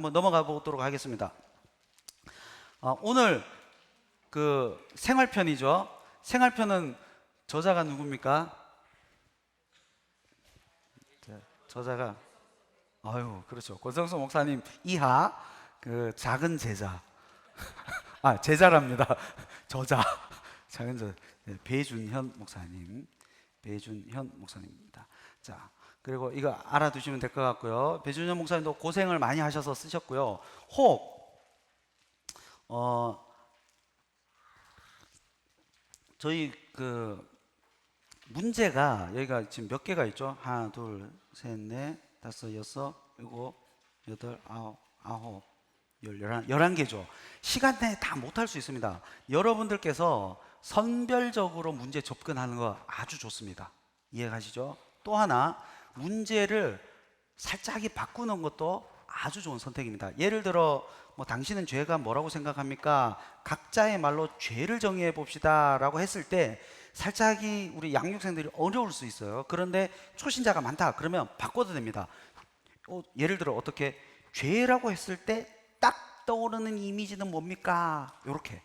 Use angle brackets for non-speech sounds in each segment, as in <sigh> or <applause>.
한번 넘어가 보도록 하겠습니다. 아, 오늘 그 생활편이죠. 생활편은 저자가 누굽니까? 자, 저자가 아유 그렇죠. 권성수 목사님 이하 그 작은 제자 <laughs> 아 제자랍니다. <laughs> 저자 작은 저 네, 배준현 목사님 배준현 목사님입니다. 자 그리고 이거 알아두시면 될 것 같고요. 배준현 목사님도 고생을 많이 하셔서 쓰셨고요. 혹 어, 저희 그 문제가 여기가 지금 몇 개가 있죠? 하나, 둘, 셋, 넷, 다섯, 여섯, 일곱, 여덟, 아홉, 아홉, 열, 열한, 열한 개죠. 시간 내에 다 못할 수 있습니다. 여러분들께서 선별적으로 문제 접근하는 거 아주 좋습니다. 이해가시죠? 또 하나, 문제를 살짝이 바꾸는 것도 아주 좋은 선택입니다. 예를 들어 뭐 당신은 죄가 뭐라고 생각합니까? 각자의 말로 죄를 정의해 봅시다라고 했을 때 살짝이 우리 양육생들이 어려울 수 있어요. 그런데 초신자가 많다. 그러면 바꿔도 됩니다. 어, 예를 들어 어떻게 죄라고 했을 때 딱 떠오르는 이미지는 뭡니까? 요렇게.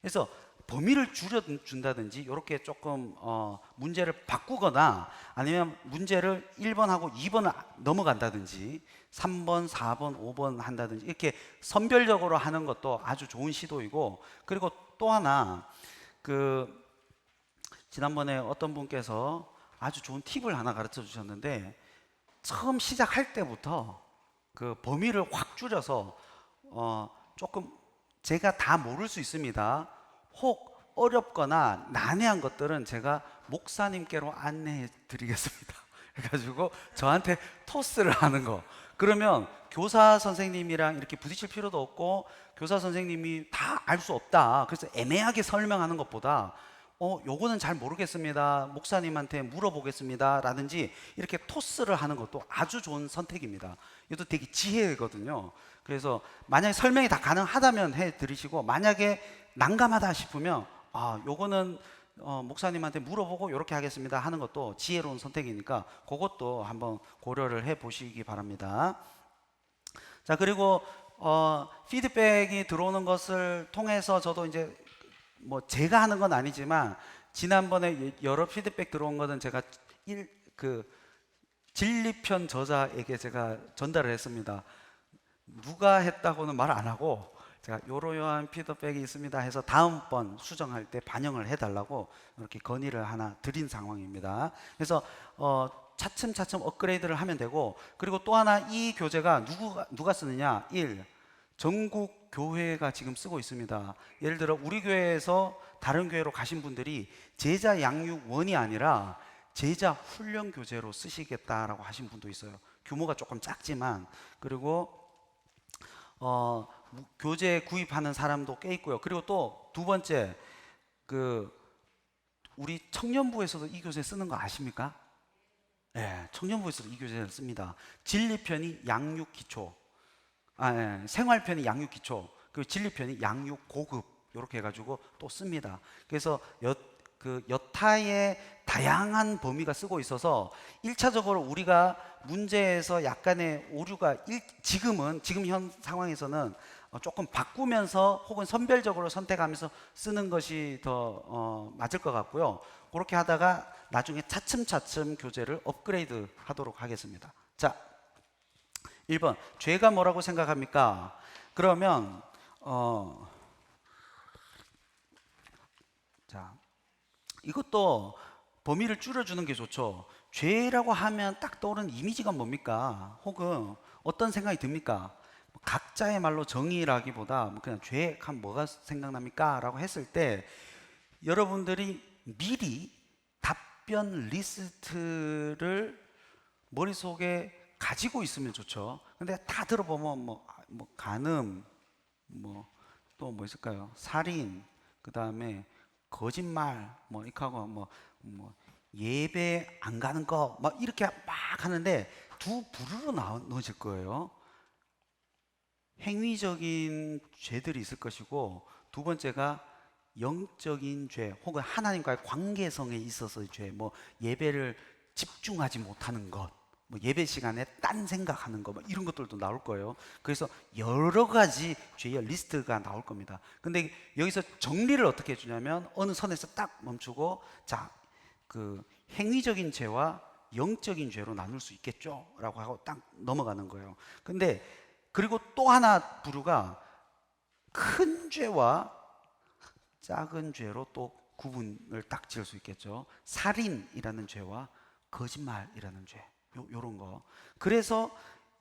그래서 범위를 줄여준다든지 이렇게 조금 어, 문제를 바꾸거나 아니면 문제를 1번하고 2번을 넘어간다든지 3번, 4번, 5번 한다든지 이렇게 선별적으로 하는 것도 아주 좋은 시도이고 그리고 또 하나 그 지난번에 어떤 분께서 아주 좋은 팁을 하나 가르쳐 주셨는데 처음 시작할 때부터 그 범위를 확 줄여서 어 조금 제가 다 모를 수 있습니다. 혹 어렵거나 난해한 것들은 제가 목사님께로 안내해 드리겠습니다. <laughs> 그래가지고 저한테 토스를 하는 거. 그러면 교사 선생님이랑 이렇게 부딪힐 필요도 없고 교사 선생님이 다 알 수 없다. 그래서 애매하게 설명하는 것보다 어, 요거는 잘 모르겠습니다. 목사님한테 물어보겠습니다. 라든지 이렇게 토스를 하는 것도 아주 좋은 선택입니다. 이것도 되게 지혜거든요. 그래서 만약에 설명이 다 가능하다면 해 드리시고 만약에 난감하다 싶으면 아, 요거는 어, 목사님한테 물어보고 이렇게 하겠습니다 하는 것도 지혜로운 선택이니까 그것도 한번 고려를 해 보시기 바랍니다. 자, 그리고 어, 피드백이 들어오는 것을 통해서 저도 이제 뭐 제가 하는 건 아니지만 지난번에 여러 피드백 들어온 거는 제가 일 그 진리편 저자에게 제가 전달을 했습니다. 누가 했다고는 말 안 하고 제가 요러요한 피드백이 있습니다 해서 다음번 수정할 때 반영을 해달라고 이렇게 건의를 하나 드린 상황입니다. 그래서 어, 차츰차츰 업그레이드를 하면 되고 그리고 또 하나 이 교재가 누구가 누가 쓰느냐 1. 전국 교회가 지금 쓰고 있습니다. 예를 들어 우리 교회에서 다른 교회로 가신 분들이 제자 양육원이 아니라 제자 훈련 교재로 쓰시겠다라고 하신 분도 있어요. 규모가 조금 작지만 그리고 어, 무- 교재 구입하는 사람도 꽤 있고요. 그리고 또 두 번째 그 우리 청년부에서도 이 교재 쓰는 거 아십니까? 예, 청년부에서도 이 교재를 씁니다. 진리편이 양육 기초, 아, 예, 생활편이 양육 기초, 그리고 진리편이 양육 고급 이렇게 해가지고 또 씁니다. 그래서 여, 그 여타의 다양한 범위가 쓰고 있어서 일차적으로 우리가 문제에서 약간의 오류가 일, 지금은 지금 현 상황에서는 어, 조금 바꾸면서 혹은 선별적으로 선택하면서 쓰는 것이 더 어, 맞을 것 같고요. 그렇게 하다가 나중에 차츰차츰 교재를 업그레이드 하도록 하겠습니다. 자, 1번 죄가 뭐라고 생각합니까? 그러면 어, 자 이것도 범위를 줄여주는 게 좋죠. 죄라고 하면 딱 떠오르는 이미지가 뭡니까? 혹은 어떤 생각이 듭니까? 뭐 각자의 말로 정의라기보다 뭐 그냥 죄 하면 뭐가 생각납니까? 라고 했을 때 여러분들이 미리 답변 리스트를 머릿속에 가지고 있으면 좋죠. 근데 다 들어보면 뭐, 뭐 간음, 뭐 또 뭐 있을까요? 살인, 그 다음에 거짓말, 뭐 이렇게 하고 뭐, 뭐 예배 안 가는 거, 막 이렇게 막 하는데 두 부류로 나눠질 거예요. 행위적인 죄들이 있을 것이고 두 번째가 영적인 죄 혹은 하나님과의 관계성에 있어서의 죄, 뭐 예배를 집중하지 못하는 것, 뭐 예배 시간에 딴 생각하는 거, 뭐 이런 것들도 나올 거예요. 그래서 여러 가지 죄의 리스트가 나올 겁니다. 근데 여기서 정리를 어떻게 해주냐면 어느 선에서 딱 멈추고 자, 그 행위적인 죄와 영적인 죄로 나눌 수 있겠죠 라고 하고 딱 넘어가는 거예요. 근데 그리고 또 하나 부류가 큰 죄와 작은 죄로 또 구분을 딱 지을 수 있겠죠. 살인이라는 죄와 거짓말이라는 죄. 요, 요런 거. 그래서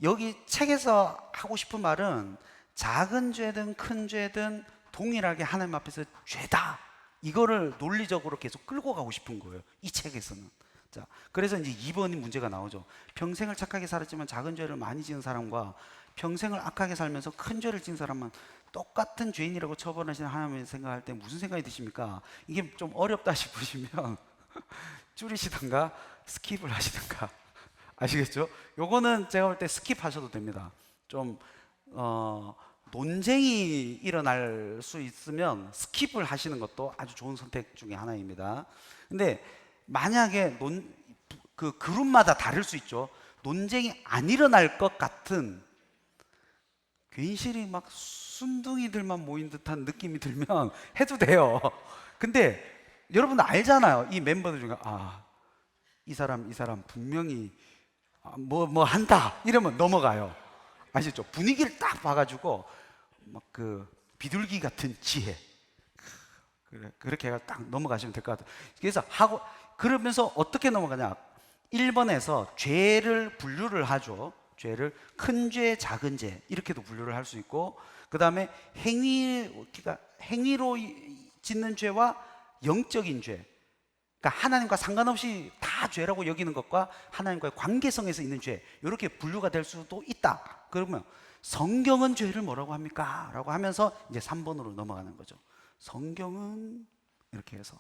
여기 책에서 하고 싶은 말은 작은 죄든 큰 죄든 동일하게 하나님 앞에서 죄다. 이거를 논리적으로 계속 끌고 가고 싶은 거예요. 이 책에서는. 자, 그래서 이제 2번이 문제가 나오죠. 평생을 착하게 살았지만 작은 죄를 많이 지은 사람과 평생을 악하게 살면서 큰 죄를 지은 사람은 똑같은 죄인이라고 처벌하시는 하나님을 생각할 때 무슨 생각이 드십니까? 이게 좀 어렵다 <laughs> 싶으시면 줄이시던가 스킵을 하시던가 아시겠죠? 요거는 제가 볼 때 스킵하셔도 됩니다. 좀 어, 논쟁이 일어날 수 있으면 스킵을 하시는 것도 아주 좋은 선택 중에 하나입니다. 근데 만약에 논, 그 그룹마다 다를 수 있죠. 논쟁이 안 일어날 것 같은 괜시리 막 순둥이들만 모인 듯한 느낌이 들면 <laughs> 해도 돼요. 근데 여러분 알잖아요. 이 멤버들 중에 아, 이 사람 이 사람 분명히 뭐 뭐 한다 이러면 넘어가요. 아시죠? 분위기를 딱 봐가지고 막 그 비둘기 같은 지혜 그래, 그렇게 딱 넘어가시면 될 것 같아요. 그래서 하고 그러면서 어떻게 넘어가냐? 1번에서 죄를 분류를 하죠. 죄를 큰 죄, 작은 죄 이렇게도 분류를 할 수 있고 그 다음에 행위 그러니까 행위로 이- 짓는 죄와 영적인 죄. 그러니까 하나님과 상관없이 다 죄라고 여기는 것과 하나님과의 관계성에서 있는 죄 이렇게 분류가 될 수도 있다. 그러면 성경은 죄를 뭐라고 합니까? 라고 하면서 이제 3번으로 넘어가는 거죠. 성경은 이렇게 해서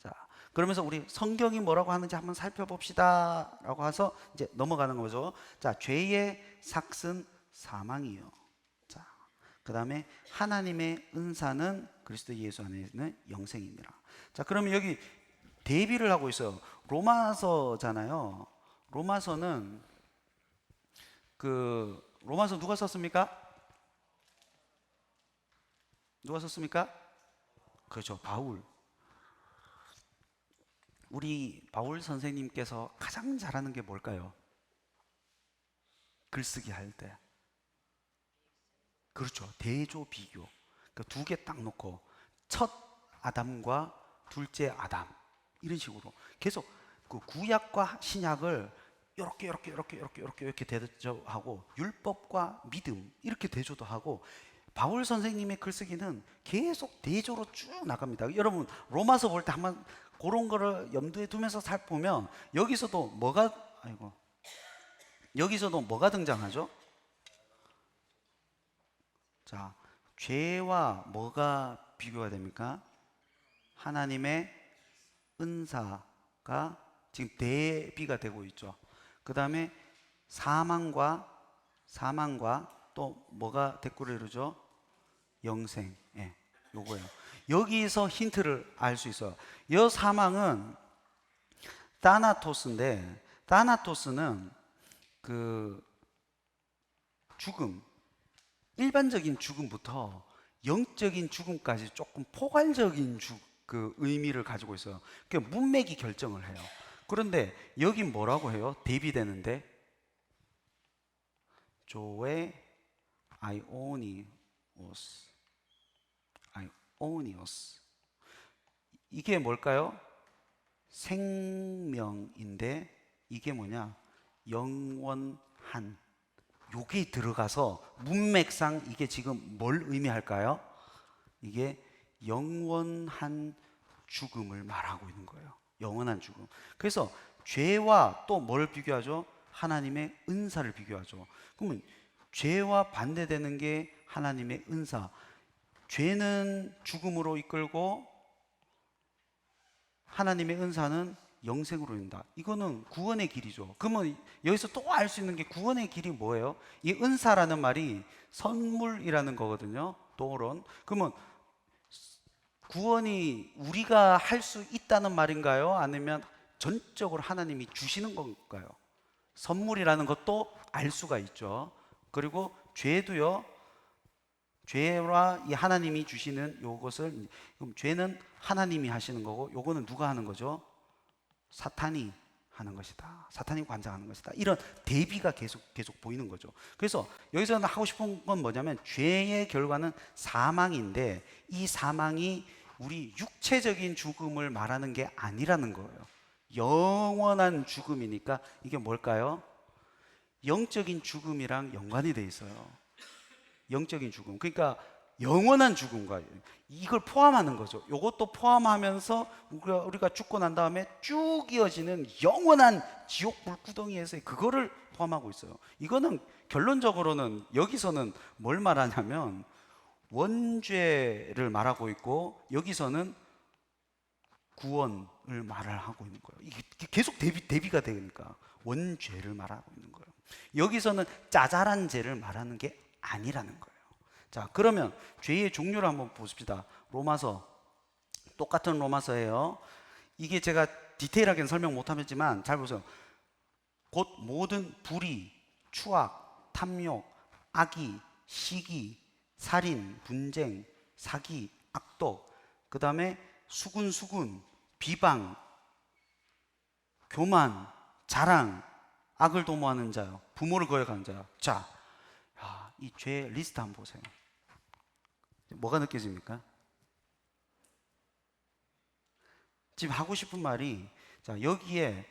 자 그러면서 우리 성경이 뭐라고 하는지 한번 살펴봅시다라고 해서 이제 넘어가는 거죠. 자 죄의 삭은 사망이요. 자 그다음에 하나님의 은사는 그리스도 예수 안에 있는 영생입니다. 자 그러면 여기 대비를 하고 있어요. 로마서잖아요. 로마서는 그 로마서 누가 썼습니까? 누가 썼습니까? 그렇죠. 바울. 우리 바울 선생님께서 가장 잘하는 게 뭘까요? 글쓰기 할 때. 그렇죠. 대조 비교. 그두개 딱 놓고 첫 아담과 둘째 아담 이런 식으로 계속 그 구약과 신약을 이렇게 이렇게 이렇게 이렇게 이렇게 이렇게 대조하고 율법과 믿음 이렇게 대조도 하고 바울 선생님의 글쓰기는 계속 대조로 쭉 나갑니다. 여러분 로마서 볼 때 한번 그런 거를 염두에 두면서 살 보면 여기서도 뭐가 아이고 여기서도 뭐가 등장하죠? 자, 죄와 뭐가 비교가 됩니까? 하나님의 은사가 지금 대비가 되고 있죠. 그 다음에 사망과 사망과 또 뭐가 대꾸를 이루죠? 영생. 예, 요거예요. 여기서 힌트를 알 수 있어요. 여 사망은 다나토스인데 다나토스는 그 죽음 일반적인 죽음부터 영적인 죽음까지 조금 포괄적인 죽, 그 의미를 가지고 있어요. 그 문맥이 결정을 해요. 그런데 여기 뭐라고 해요? 대비되는데 조에 아이오니오스 아이오니오스 이게 뭘까요? 생명인데 이게 뭐냐? 영원한 요게 들어가서 문맥상 이게 지금 뭘 의미할까요? 이게 영원한 죽음을 말하고 있는 거예요. 영원한 죽음. 그래서 죄와 또 뭘 비교하죠? 하나님의 은사를 비교하죠. 그러면 죄와 반대되는 게 하나님의 은사. 죄는 죽음으로 이끌고 하나님의 은사는 영생으로 인다. 이거는 구원의 길이죠. 그러면 여기서 또 알 수 있는 게 구원의 길이 뭐예요? 이 은사라는 말이 선물이라는 거거든요. 도론. 그러면 구원이 우리가 할 수 있다는 말인가요? 아니면 전적으로 하나님이 주시는 건가요? 선물이라는 것도 알 수가 있죠. 그리고 죄도요. 죄와 이 하나님이 주시는 요것을 그럼 죄는 하나님이 하시는 거고 요거는 누가 하는 거죠? 사탄이 하는 것이다. 사탄이 관장하는 것이다. 이런 대비가 계속 계속 보이는 거죠. 그래서 여기서 하고 싶은 건 뭐냐면 죄의 결과는 사망인데 이 사망이 우리 육체적인 죽음을 말하는 게 아니라는 거예요. 영원한 죽음이니까 이게 뭘까요? 영적인 죽음이랑 연관이 돼 있어요. 영적인 죽음. 그러니까 영원한 죽음과 이걸 포함하는 거죠. 이것도 포함하면서 우리가, 죽고 난 다음에 쭉 이어지는 영원한 지옥 불구덩이에서 그거를 포함하고 있어요. 이거는 결론적으로는 여기서는 뭘 말하냐면 원죄를 말하고 있고 여기서는 구원을 말을 하고 있는 거예요. 이게 계속 대비 대비가 되니까 원죄를 말하고 있는 거예요. 여기서는 짜잘한 죄를 말하는 게 아니라는 거예요. 자, 그러면 죄의 종류를 한번 보십시다. 로마서 똑같은 로마서예요. 이게 제가 디테일하게는 설명 못 하겠지만 잘 보세요. 곧 모든 불의, 추악, 탐욕, 악의, 시기, 살인, 분쟁, 사기, 악독, 그 다음에 수군수군, 비방, 교만, 자랑, 악을 도모하는 자요, 부모를 거역하는 자요. 자, 야, 이죄 리스트 한번 보세요. 뭐가 느껴집니까? 지금 하고 싶은 말이 자 여기에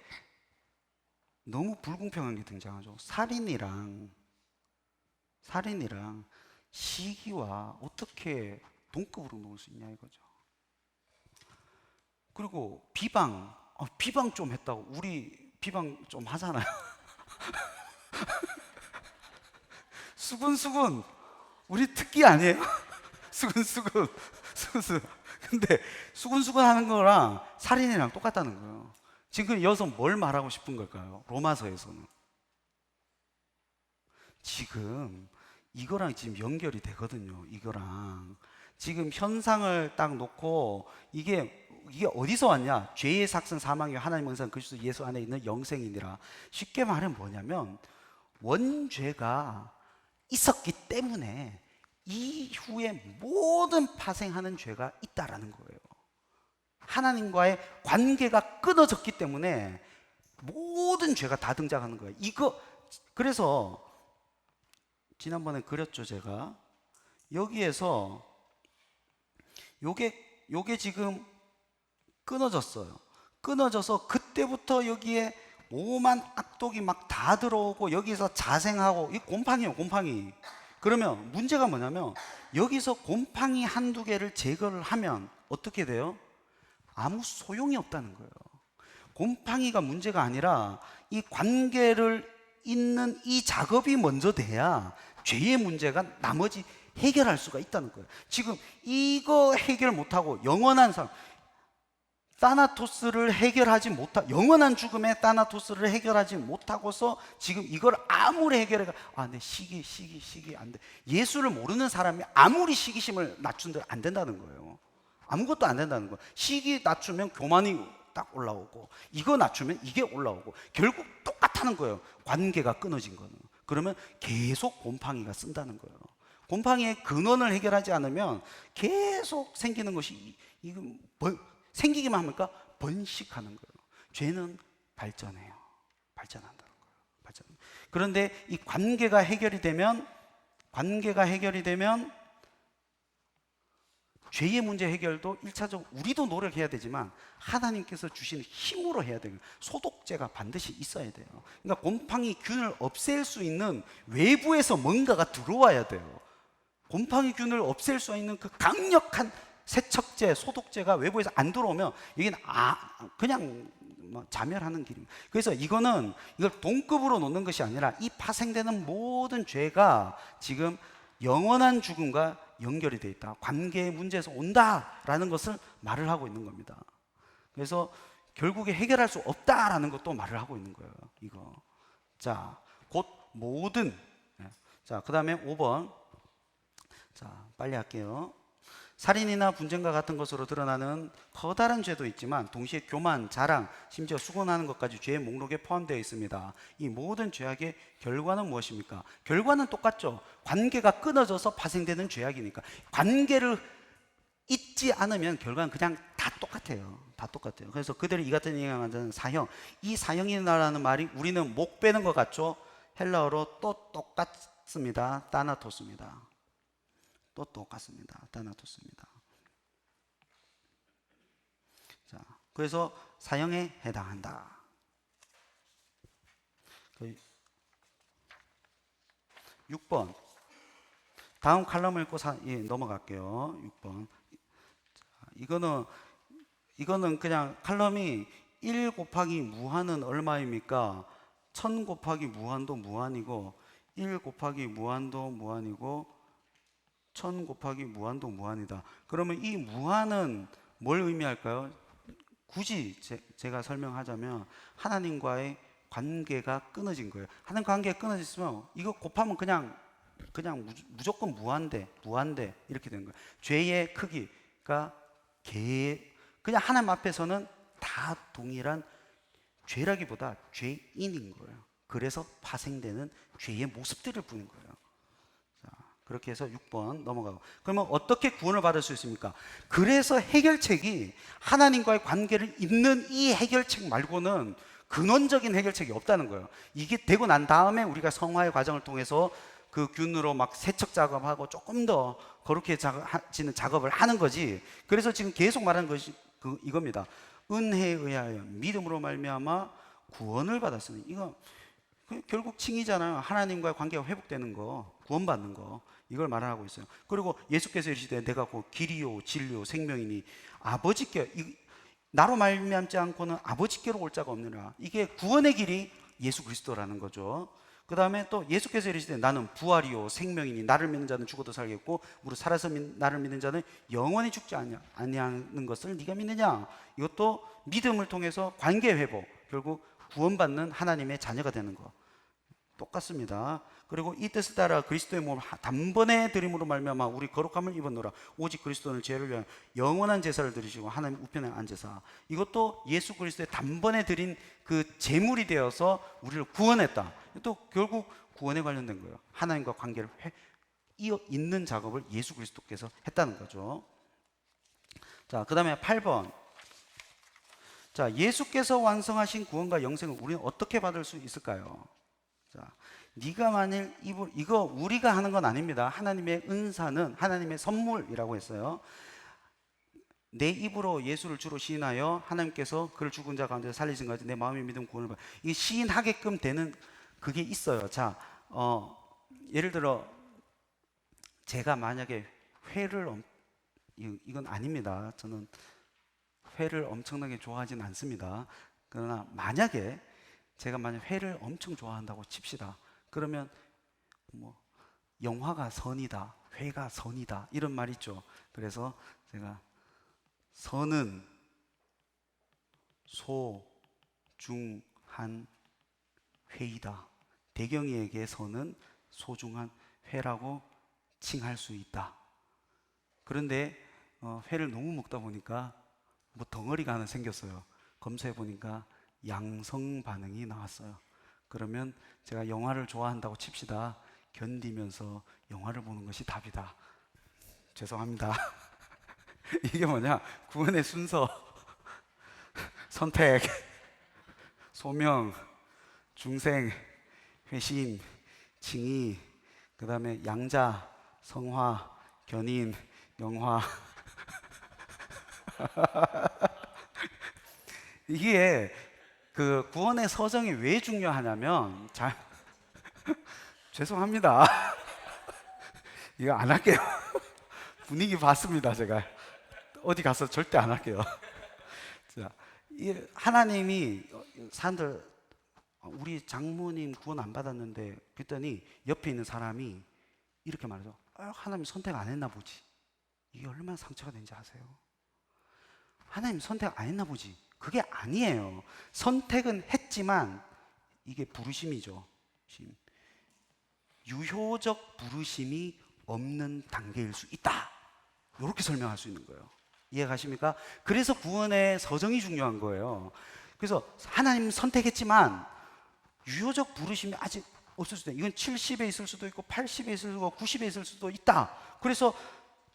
너무 불공평한 게 등장하죠. 살인이랑 살인이랑 시기와 어떻게 동급으로 놓을 수 있냐 이거죠. 그리고 비방, 어, 비방 좀 했다고 우리 비방 좀 하잖아요. <laughs> 수근수근 우리 특기 아니에요? <laughs> 수근수근 수근수근 근데 수근수근 하는 거랑 살인이랑 똑같다는 거예요. 지금 여기서 뭘 말하고 싶은 걸까요? 로마서에서는 지금 이거랑 지금 연결이 되거든요. 이거랑 지금 현상을 딱 놓고 이게 이게 어디서 왔냐? 죄의 삭슨 사망이 하나님 은상 그리스도 예수 안에 있는 영생이니라. 쉽게 말하면 뭐냐면 원죄가 있었기 때문에 이후에 모든 파생하는 죄가 있다라는 거예요. 하나님과의 관계가 끊어졌기 때문에 모든 죄가 다 등장하는 거예요. 이거 그래서 지난번에 그렸죠, 제가. 여기에서 요게 요게 지금 끊어졌어요. 끊어져서 그때부터 여기에 오만 악독이 막 다 들어오고 여기서 자생하고 이 곰팡이에요, 곰팡이. 그러면 문제가 뭐냐면 여기서 곰팡이 한두 개를 제거를 하면 어떻게 돼요? 아무 소용이 없다는 거예요. 곰팡이가 문제가 아니라 이 관계를 잇는 이 작업이 먼저 돼야 죄의 문제가 나머지 해결할 수가 있다는 거예요. 지금 이거 해결 못하고 영원한 삶, 타나토스를 해결하지 못하 영원한 죽음의 타나토스를 해결하지 못하고서 지금 이걸 아무리 해결해 아내 시기 시기 시기 안 돼. 예수를 모르는 사람이 아무리 시기심을 낮춘들 안 된다는 거예요. 아무것도 안 된다는 거예요. 시기 낮추면 교만이 딱 올라오고 이거 낮추면 이게 올라오고 결국 똑같다는 거예요. 관계가 끊어진 거는. 그러면 계속 곰팡이가 쓴다는 거예요. 곰팡이의 근원을 해결하지 않으면 계속 생기는 것이 이거 뭐 생기기만 합니까? 번식하는 거예요. 죄는 발전해요. 발전한다는 거예요. 발전. 그런데 이 관계가 해결이 되면 관계가 해결이 되면 죄의 문제 해결도 일차적 우리도 노력해야 되지만 하나님께서 주시는 힘으로 해야 돼요. 소독제가 반드시 있어야 돼요. 그러니까 곰팡이 균을 없앨 수 있는 외부에서 뭔가가 들어와야 돼요. 곰팡이 균을 없앨 수 있는 그 강력한 세척제, 소독제가 외부에서 안 들어오면 이게 아 그냥 뭐 자멸하는 길입니다. 그래서 이거는 이걸 동급으로 놓는 것이 아니라 이 파생되는 모든 죄가 지금 영원한 죽음과 연결이 돼 있다. 관계의 문제에서 온다라는 것을 말을 하고 있는 겁니다. 그래서 결국에 해결할 수 없다라는 것도 말을 하고 있는 거예요. 이거. 자, 곧 모든. 자, 그 다음에 5번. 자, 빨리 할게요. 살인이나 분쟁과 같은 것으로 드러나는 커다란 죄도 있지만 동시에 교만, 자랑, 심지어 수곤하는 것까지 죄의 목록에 포함되어 있습니다. 이 모든 죄악의 결과는 무엇입니까? 결과는 똑같죠. 관계가 끊어져서 파생되는 죄악이니까 관계를 잊지 않으면 결과는 그냥 다 똑같아요. 다 똑같아요. 그래서 그들이 이 같은 인간은 사형. 이 사형이라는 말이 우리는 목 빼는 것 같죠? 헬라어로 또 똑같습니다. 따나토스입니다. 또 똑같습니다. 따나토스입니다. 자, 그래서 사형에 해당한다. 그 6번. 다음 칼럼을 읽고 사, 예, 넘어갈게요. 6번. 자, 이거는 이거는 그냥 칼럼이 1 곱하기 무한은 얼마입니까? 1000 곱하기 무한도 무한이고 1 곱하기 무한도 무한이고 1000 곱하기 무한도 무한이다. 그러면 이 무한은 뭘 의미할까요? 굳이 제, 가 설명하자면 하나님과의 관계가 끊어진 거예요. 하나님 관계가 끊어졌으면 이거 곱하면 그냥 그냥 무, 무조건 무한대, 무한대 이렇게 되는 거예요. 죄의 크기가 개 그냥 하나님 앞에서는 다 동일한 죄라기보다 죄인인 거예요. 그래서 파생되는 죄의 모습들을 보는 거예요. 자, 그렇게 해서 6번 넘어가고. 그러면 어떻게 구원을 받을 수 있습니까? 그래서 해결책이 하나님과의 관계를 잇는 이 해결책 말고는 근원적인 해결책이 없다는 거예요. 이게 되고 난 다음에 우리가 성화의 과정을 통해서 그 균으로 막 세척 작업하고 조금 더 거룩해 지는 작업을 하는 거지. 그래서 지금 계속 말하는 것이 그 이겁니다. 은혜에 의하여 믿음으로 말미암아 구원을 받았으니 이거 그 결국 칭이잖아요. 하나님과의 관계가 회복되는 거, 구원받는 거 이걸 말하고 있어요. 그리고 예수께서 이르시되 내가 곧 길이요 진리요 생명이니 아버지께 이, 나로 말미암지 않고는 아버지께로 올 자가 없느라 이게 구원의 길이 예수 그리스도라는 거죠. 그 다음에 또 예수께서 이르시되 나는 부활이요 생명이니 나를 믿는 자는 죽어도 살겠고 무릇 살아서 믿, 나를 믿는 자는 영원히 죽지 아니하- 아니하는 것을 네가 믿느냐 이것도 믿음을 통해서 관계 회복 결국 구원받는 하나님의 자녀가 되는 거 똑같습니다. 그리고 이 뜻을 따라 그리스도의 몸을 하- 단번에 드림으로 말미암아 우리 거룩함을 입었노라. 오직 그리스도는 죄를 위한 영원한 제사를 드리시고 하나님 우편에 앉으사. 이것도 예수 그리스도의 단번에 드린 그 제물이 되어서 우리를 구원했다. 또 결국 구원에 관련된 거예요. 하나님과 관계를 회, 이어 있는 작업을 예수 그리스도께서 했다는 거죠. 자, 그다음에 8번. 자, 예수께서 완성하신 구원과 영생을 우리는 어떻게 받을 수 있을까요? 자, 네가 만일 이거, 이거 우리가 하는 건 아닙니다. 하나님의 은사는 하나님의 선물이라고 했어요. 내 입으로 예수를 주로 시인하여 하나님께서 그를 죽은 자 가운데 살리신 것이 내 마음의 믿음 구원을 받. 이 시인하게끔 되는 그게 있어요. 자, 어, 예를 들어 제가 만약에 회를 이건 아닙니다. 저는 회를 엄청나게 좋아하진 않습니다. 그러나 만약에 제가 만약 회를 엄청 좋아한다고 칩시다. 그러면 뭐 영화가 선이다, 회가 선이다 이런 말 있죠. 그래서 제가 선은 소중한 회이다. 대경이에게 선은 소중한 회라고 칭할 수 있다. 그런데 어, 회를 너무 먹다 보니까 뭐 덩어리가 하나 생겼어요. 검사해 보니까 양성 반응이 나왔어요. 그러면 제가 영화를 좋아한다고 칩시다. 견디면서 영화를 보는 것이 답이다. 죄송합니다. <laughs> 이게 뭐냐? 구원의 순서, <laughs> 선택, 소명, 중생, 회심, 칭의, 그 다음에 양자, 성화, 견인, 영화. <laughs> 이게 그 구원의 서정이 왜 중요하냐면 잘 <laughs> 죄송합니다. <laughs> 이거 안 할게요. <laughs> 분위기 봤습니다, 제가. 어디 가서 절대 안 할게요. 자, 이 하나님이 사람들 우리 장모님 구원 안 받았는데 그랬더니 옆에 있는 사람이 이렇게 말해서 아, 하나님 선택 안 했나 보지. 이게 얼마나 상처가 되는지 아세요? 하나님 선택 안 했나 보지. 그게 아니에요. 선택은 했지만 이게 부르심이죠. 심. 유효적 부르심이 없는 단계일 수 있다. 이렇게 설명할 수 있는 거예요. 이해가십니까? 그래서 구원의 서정이 중요한 거예요. 그래서 하나님 선택했지만 유효적 부르심이 아직 없을 수도 있다. 이건 70에 있을 수도 있고 80에 있을 수도 있고 90에 있을 수도 있다. 그래서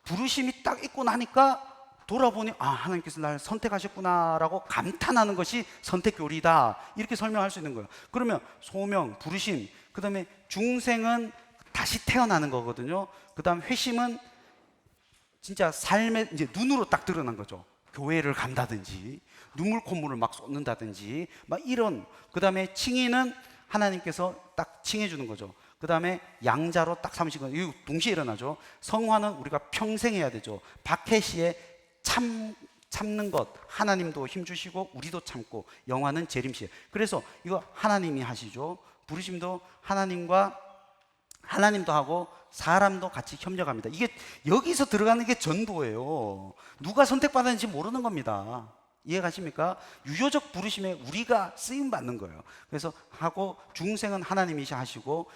부르심이 딱 있고 나니까 돌아보니 아 하나님께서 날 선택하셨구나라고 감탄하는 것이 선택 교리다 이렇게 설명할 수 있는 거예요. 그러면 소명, 부르심, 그 다음에 중생은 다시 태어나는 거거든요. 그 다음 회심은 진짜 삶의 이제 눈으로 딱 드러난 거죠. 교회를 간다든지 눈물 콧물을 막 쏟는다든지 막 이런 그 다음에 칭의는 하나님께서 딱 칭해 주는 거죠. 그 다음에 양자로 딱 삼으시고 이거 동시에 일어나죠. 성화는 우리가 평생 해야 되죠. 박해시에 참 참는 것 하나님도 힘 주시고 우리도 참고 영화는 재림시. 그래서 이거 하나님이 하시죠. 부르심도 하나님과 하나님도 하고 사람도 같이 협력합니다. 이게 여기서 들어가는 게 전도예요. 누가 선택받았는지 모르는 겁니다. 이해가십니까? 유효적 부르심에 우리가 쓰임 받는 거예요. 그래서 하고 중생은 하나님이 하시고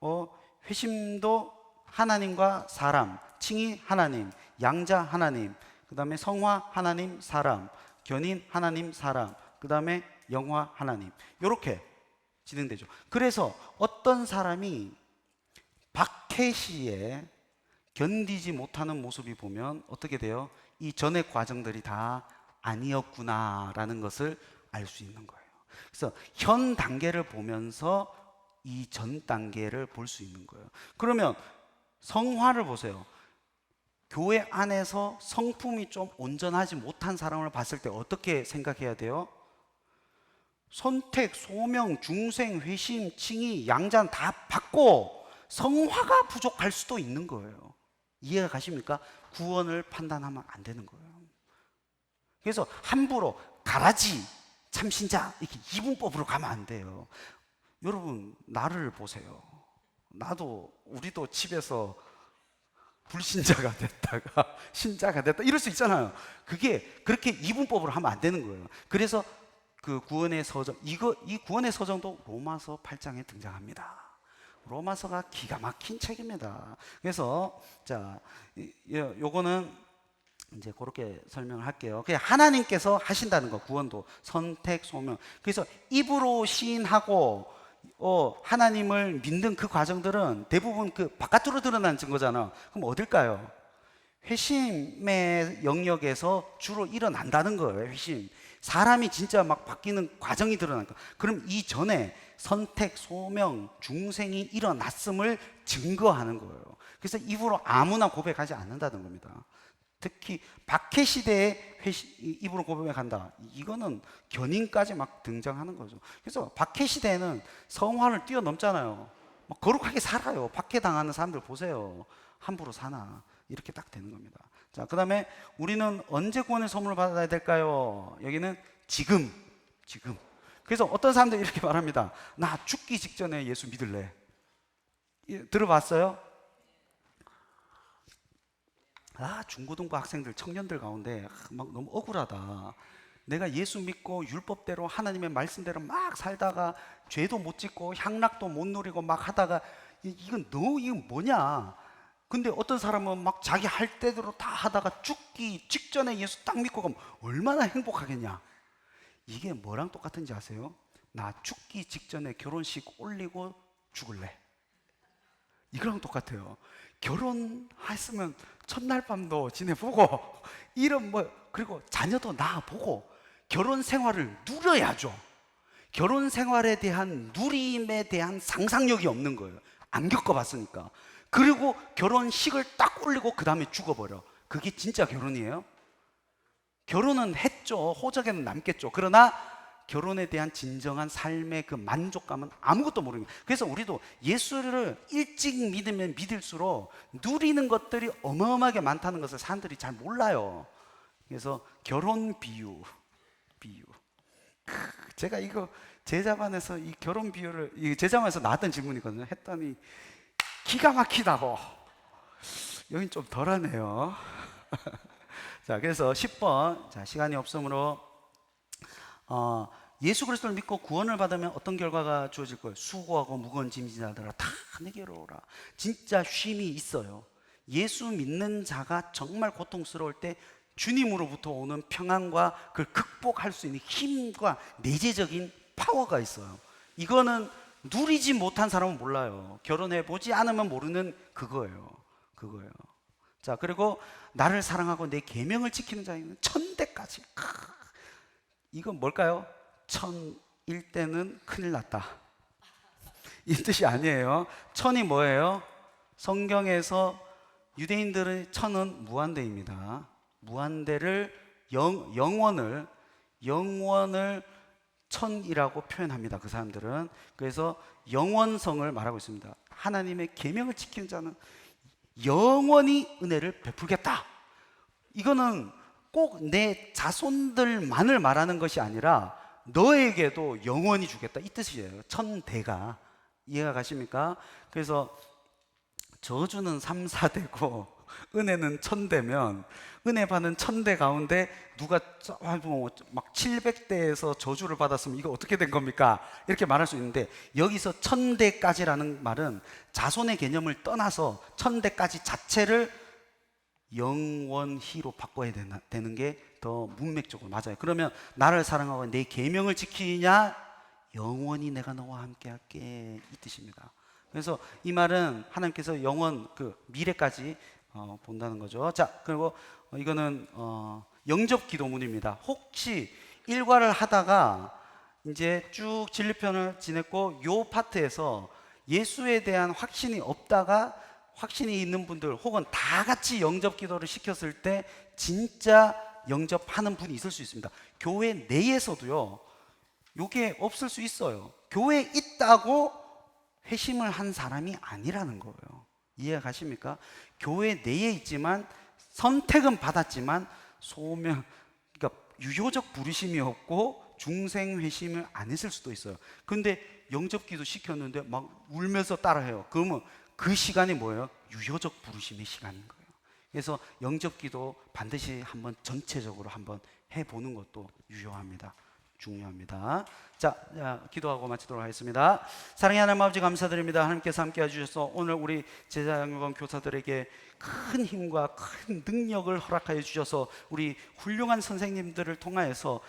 어, 회심도 하나님과 사람, 칭의 하나님, 양자 하나님, 그 다음에 성화 하나님 사람, 견인 하나님 사람, 그 다음에 영화 하나님. 요렇게 진행되죠. 그래서 어떤 사람이 박해시에 견디지 못하는 모습이 보면 어떻게 돼요? 이 전의 과정들이 다 아니었구나라는 것을 알 수 있는 거예요. 그래서 현 단계를 보면서 이 전 단계를 볼 수 있는 거예요. 그러면 성화를 보세요. 교회 안에서 성품이 좀 온전하지 못한 사람을 봤을 때 어떻게 생각해야 돼요? 선택, 소명, 중생, 회심, 칭의, 양자는 다 받고 성화가 부족할 수도 있는 거예요. 이해가 가십니까? 구원을 판단하면 안 되는 거예요. 그래서 함부로 가라지 참신자 이렇게 이분법으로 가면 안 돼요. 여러분 나를 보세요. 나도 우리도 집에서 불신자가 됐다가 <laughs> 신자가 됐다 이럴 수 있잖아요. 그게 그렇게 이분법으로 하면 안 되는 거예요. 그래서 그 구원의 서정 이거 이 구원의 서정도 로마서 8장에 등장합니다. 로마서가 기가 막힌 책입니다. 그래서 자 요거는 이제 그렇게 설명을 할게요. 그냥 하나님께서 하신다는 거 구원도 선택 소명. 그래서 입으로 시인하고 어, 하나님을 믿는 그 과정들은 대부분 그 바깥으로 드러난 증거잖아. 그럼 어딜까요? 회심의 영역에서 주로 일어난다는 거예요. 회심. 사람이 진짜 막 바뀌는 과정이 드러나니까. 그럼 이 전에 선택, 소명, 중생이 일어났음을 증거하는 거예요. 그래서 입으로 아무나 고백하지 않는다는 겁니다. 특히 박해 시대에 회시, 이- 입으로 고백한다. 이거는 견인까지 막 등장하는 거죠. 그래서 박해 시대에는 성화를 뛰어넘잖아요. 막 거룩하게 살아요. 박해 당하는 사람들 보세요. 함부로 사나 이렇게 딱 되는 겁니다. 자, 그다음에 우리는 언제 구원의 선물을 받아야 될까요? 여기는 지금, 지금. 그래서 어떤 사람들이 이렇게 말합니다. 나 죽기 직전에 예수 믿을래. 예, 들어봤어요? 아, 중고등부 학생들, 청년들 가운데 아, 막 너무 억울하다. 내가 예수 믿고 율법대로 하나님의 말씀대로 막 살다가 죄도 못 짓고 향락도 못 누리고 막 하다가 이- 이건 너 이건 뭐냐? 근데 어떤 사람은 막 자기 할 때대로 다 하다가 죽기 직전에 예수 딱 믿고 가면 얼마나 행복하겠냐? 이게 뭐랑 똑같은지 아세요? 나 죽기 직전에 결혼식 올리고 죽을래. 이거랑 똑같아요. 결혼했으면 첫날 밤도 지내보고 <laughs> 이런 뭐 그리고 자녀도 낳아보고 결혼 생활을 누려야죠. 결혼 생활에 대한 누림에 대한 상상력이 없는 거예요. 안 겪어봤으니까. 그리고 결혼식을 딱 올리고 그 다음에 죽어버려. 그게 진짜 결혼이에요? 결혼은 했죠. 호적에는 남겠죠. 그러나 결혼에 대한 진정한 삶의 그 만족감은 아무것도 모르는 거예요. 그래서 우리도 예수를 일찍 믿으면 믿을수록 누리는 것들이 어마어마하게 많다는 것을 사람들이 잘 몰라요. 그래서 결혼 비유, 비유. 크, 제가 이거 제자반에서 이 결혼 비유를 이 제자반에서 나왔던 질문이거든요. 했더니 기가 막히다고. 여긴 좀 덜하네요. <laughs> 자, 그래서 10번. 자, 시간이 없으므로 어, 예수 그리스도를 믿고 구원을 받으면 어떤 결과가 주어질 거예요? 수고하고 무거운 자들아 다 내게로 오라. 진짜 쉼이 있어요. 예수 믿는 자가 정말 고통스러울 때 주님으로부터 오는 평안과 그걸 극복할 수 있는 힘과 내재적인 파워가 있어요. 이거는 누리지 못한 사람은 몰라요. 결혼해 보지 않으면 모르는 그거예요. 그거예요. 자, 그리고 나를 사랑하고 내 계명을 지키는 자에게는 천대까지. 크. 이건 뭘까요? 천일 때는 큰일 났다. 이 뜻이 아니에요. 천이 뭐예요? 성경에서 유대인들의 천은 무한대입니다. 무한대를 영, 영원을 영원을 천이라고 표현합니다. 그 사람들은 그래서 영원성을 말하고 있습니다. 하나님의 계명을 지키는 자는 영원히 은혜를 베풀겠다. 이거는 꼭 내 자손들만을 말하는 것이 아니라 너에게도 영원히 주겠다 이 뜻이에요. 천대가 이해가 가십니까? 그래서 저주는 삼사대고 <laughs> 은혜는 천대면 은혜 받는 천대 가운데 누가 저- 아, 뭐막 700대에서 저주를 받았으면 이거 어떻게 된 겁니까? 이렇게 말할 수 있는데 여기서 천대까지라는 말은 자손의 개념을 떠나서 천대까지 자체를 영원히로 바꿔야 되나, 되는 게 더 문맥적으로 맞아요. 그러면 나를 사랑하고 내 계명을 지키냐 영원히 내가 너와 함께 할게 이 뜻입니다. 그래서 이 말은 하나님께서 영원 그 미래까지 어, 본다는 거죠. 자 그리고 어, 이거는 어, 영접 기도문입니다. 혹시 일과를 하다가 이제 쭉 진리편을 지냈고 요 파트에서 예수에 대한 확신이 없다가 확신이 있는 분들 혹은 다 같이 영접 기도를 시켰을 때 진짜 영접하는 분이 있을 수 있습니다. 교회 내에서도요. 요게 없을 수 있어요. 교회에 있다고 회심을 한 사람이 아니라는 거예요. 이해 가십니까? 교회 내에 있지만 선택은 받았지만 소명 그러니까 유효적 부르심이 없고 중생 회심을 안 했을 수도 있어요. 근데 영접 기도 시켰는데 막 울면서 따라해요. 그러면 그 시간이 뭐예요? 유효적 부르심의 시간인 거예요. 그래서 영접 기도 반드시 한번 전체적으로 한번 해보는 것도 유효합니다. 중요합니다. 자, 자, 기도하고 마치도록 하겠습니다. 사랑의 하나님 아버지 감사드립니다. 하나님께서 함께 해주셔서 오늘 우리 제자양관 교사들에게 큰 힘과 큰 능력을 허락하여 주셔서 우리 훌륭한 선생님들을 통하여서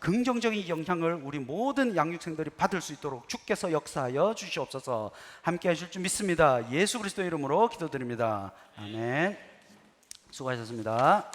긍정적인 영향을 우리 모든 양육생들이 받을 수 있도록 주께서 역사하여 주시옵소서 함께 하실 줄 믿습니다. 예수 그리스도 이름으로 기도드립니다. 아멘. 수고하셨습니다.